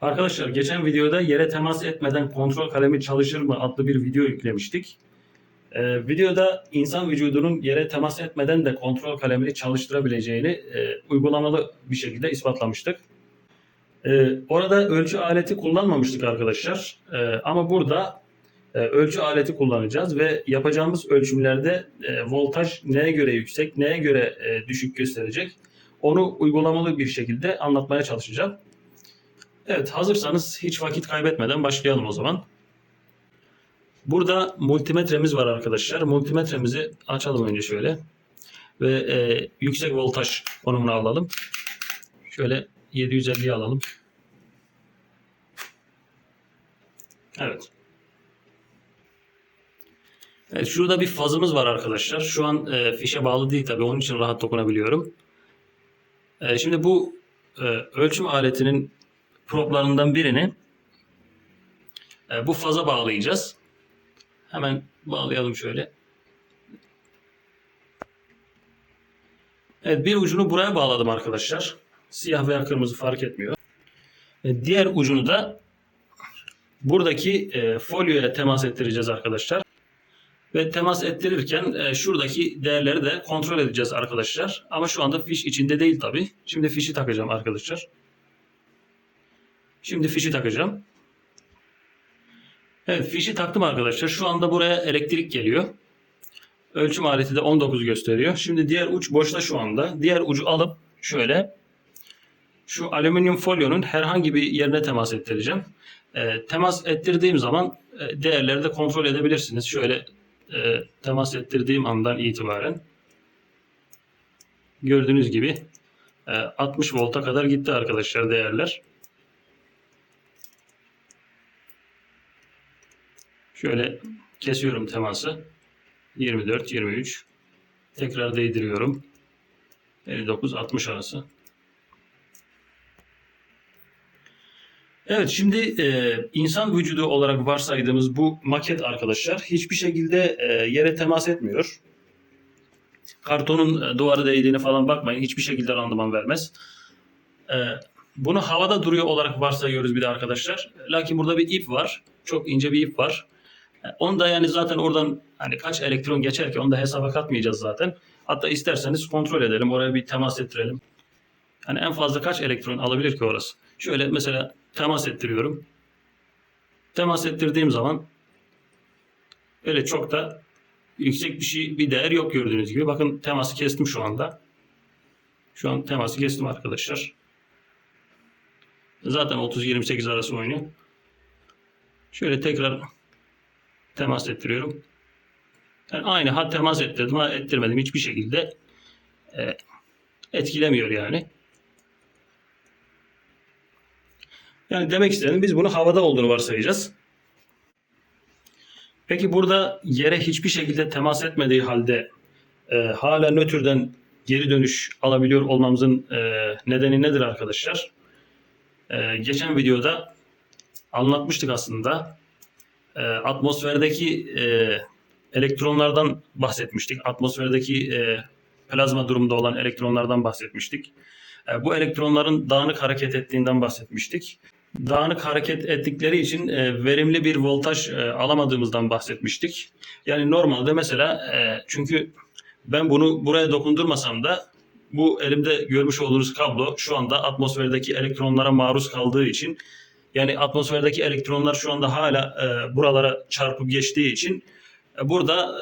Arkadaşlar geçen videoda yere temas etmeden kontrol kalemi çalışır mı adlı bir video yüklemiştik. Ee, videoda insan vücudunun yere temas etmeden de kontrol kalemini çalıştırabileceğini e, uygulamalı bir şekilde ispatlamıştık. Ee, orada ölçü aleti kullanmamıştık arkadaşlar. Ee, ama burada e, ölçü aleti kullanacağız ve yapacağımız ölçümlerde e, voltaj neye göre yüksek, neye göre e, düşük gösterecek onu uygulamalı bir şekilde anlatmaya çalışacağım. Evet hazırsanız hiç vakit kaybetmeden başlayalım o zaman. Burada multimetremiz var arkadaşlar. Multimetremizi açalım önce şöyle. Ve e, yüksek voltaj konumuna alalım. Şöyle 750'yi alalım. Evet. Evet şurada bir fazımız var arkadaşlar. Şu an e, fişe bağlı değil tabii. Onun için rahat dokunabiliyorum. E, şimdi bu e, ölçüm aletinin proplarından birini e, bu faza bağlayacağız. Hemen bağlayalım şöyle. Evet bir ucunu buraya bağladım arkadaşlar. Siyah veya kırmızı fark etmiyor. E, diğer ucunu da buradaki e, folyoya temas ettireceğiz arkadaşlar. Ve temas ettirirken e, şuradaki değerleri de kontrol edeceğiz arkadaşlar. Ama şu anda fiş içinde değil tabi. Şimdi fişi takacağım arkadaşlar. Şimdi fişi takacağım. Evet fişi taktım arkadaşlar. Şu anda buraya elektrik geliyor. Ölçüm aleti de 19 gösteriyor. Şimdi diğer uç boşta şu anda. Diğer ucu alıp şöyle şu alüminyum folyonun herhangi bir yerine temas ettireceğim. E, temas ettirdiğim zaman e, değerleri de kontrol edebilirsiniz. Şöyle e, temas ettirdiğim andan itibaren gördüğünüz gibi e, 60 volta kadar gitti arkadaşlar değerler. Şöyle kesiyorum teması. 24, 23. Tekrar değdiriyorum. 59, 60 arası. Evet şimdi e, insan vücudu olarak varsaydığımız bu maket arkadaşlar hiçbir şekilde e, yere temas etmiyor. Kartonun e, duvara değdiğine falan bakmayın. Hiçbir şekilde randıman vermez. E, bunu havada duruyor olarak varsayıyoruz bir de arkadaşlar. Lakin burada bir ip var. Çok ince bir ip var. Onu da yani zaten oradan hani kaç elektron geçer ki onu da hesaba katmayacağız zaten. Hatta isterseniz kontrol edelim. Oraya bir temas ettirelim. Hani en fazla kaç elektron alabilir ki orası? Şöyle mesela temas ettiriyorum. Temas ettirdiğim zaman öyle çok da yüksek bir şey bir değer yok gördüğünüz gibi. Bakın teması kestim şu anda. Şu an teması kestim arkadaşlar. Zaten 30-28 arası oynuyor. Şöyle tekrar temas ettiriyorum. Yani aynı ha temas ettirdim ha ettirmedim hiçbir şekilde e, etkilemiyor yani. Yani demek istedim biz bunu havada olduğunu varsayacağız. Peki burada yere hiçbir şekilde temas etmediği halde e, hala nötrden geri dönüş alabiliyor olmamızın e, nedeni nedir arkadaşlar? E, geçen videoda anlatmıştık aslında. E, atmosferdeki e, elektronlardan bahsetmiştik. Atmosferdeki e, plazma durumda olan elektronlardan bahsetmiştik. E, bu elektronların dağınık hareket ettiğinden bahsetmiştik. Dağınık hareket ettikleri için e, verimli bir voltaj e, alamadığımızdan bahsetmiştik. Yani normalde mesela e, çünkü ben bunu buraya dokundurmasam da bu elimde görmüş olduğunuz kablo şu anda atmosferdeki elektronlara maruz kaldığı için yani atmosferdeki elektronlar şu anda hala e, buralara çarpıp geçtiği için e, burada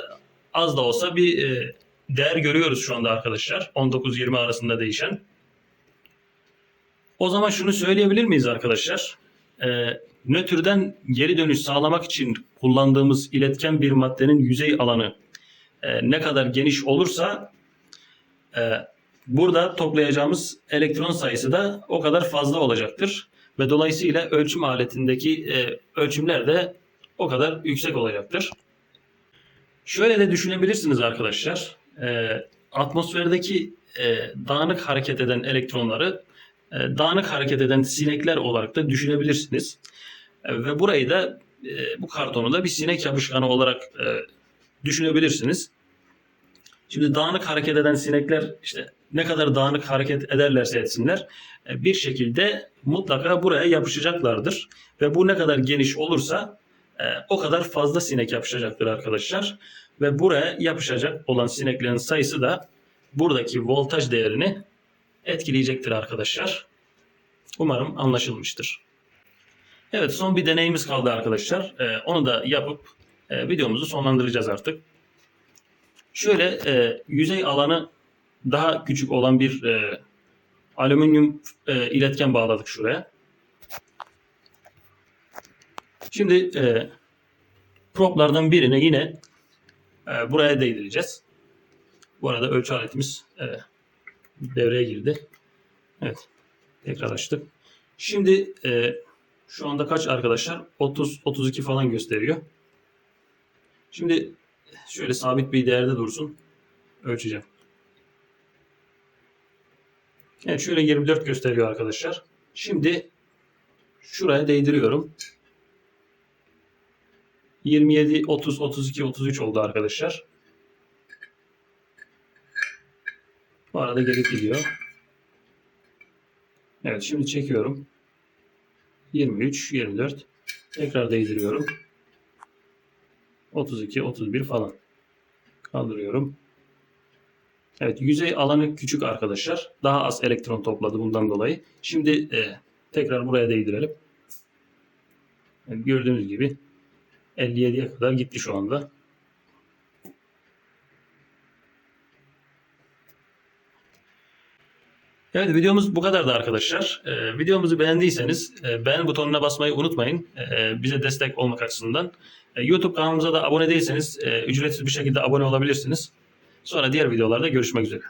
az da olsa bir e, değer görüyoruz şu anda arkadaşlar. 19-20 arasında değişen. O zaman şunu söyleyebilir miyiz arkadaşlar? Ee, nötrden geri dönüş sağlamak için kullandığımız iletken bir maddenin yüzey alanı e, ne kadar geniş olursa e, burada toplayacağımız elektron sayısı da o kadar fazla olacaktır. Ve dolayısıyla ölçüm aletindeki e, ölçümler de o kadar yüksek olacaktır. Şöyle de düşünebilirsiniz arkadaşlar. E, atmosferdeki e, dağınık hareket eden elektronları e, dağınık hareket eden sinekler olarak da düşünebilirsiniz. E, Ve burayı da e, bu kartonu da bir sinek yapışkanı olarak e, düşünebilirsiniz. Şimdi dağınık hareket eden sinekler işte ne kadar dağınık hareket ederlerse etsinler e, bir şekilde mutlaka buraya yapışacaklardır. Ve bu ne kadar geniş olursa e, o kadar fazla sinek yapışacaktır arkadaşlar. Ve buraya yapışacak olan sineklerin sayısı da buradaki voltaj değerini etkileyecektir arkadaşlar. Umarım anlaşılmıştır. Evet son bir deneyimiz kaldı arkadaşlar. Ee, onu da yapıp e, videomuzu sonlandıracağız artık. Şöyle e, yüzey alanı daha küçük olan bir e, alüminyum e, iletken bağladık şuraya. Şimdi e, proplardan birini yine e, buraya değdireceğiz. Bu arada ölçü aletimiz e, devreye girdi. Evet. Tekrar açtık. Şimdi e, şu anda kaç arkadaşlar? 30 32 falan gösteriyor. Şimdi şöyle sabit bir değerde dursun. Ölçeceğim. Evet şöyle 24 gösteriyor arkadaşlar. Şimdi şuraya değdiriyorum. 27, 30, 32, 33 oldu arkadaşlar. Bu arada gelip gidiyor. Evet şimdi çekiyorum. 23, 24. Tekrar değdiriyorum. 32, 31 falan. Kaldırıyorum. Evet yüzey alanı küçük arkadaşlar. Daha az elektron topladı bundan dolayı. Şimdi e, tekrar buraya değdirelim. Evet, gördüğünüz gibi 57'ye kadar gitti şu anda. Evet videomuz bu kadardı arkadaşlar. Ee, videomuzu beğendiyseniz e, beğen butonuna basmayı unutmayın. Ee, bize destek olmak açısından. Ee, YouTube kanalımıza da abone değilseniz e, ücretsiz bir şekilde abone olabilirsiniz. Sonra diğer videolarda görüşmek üzere.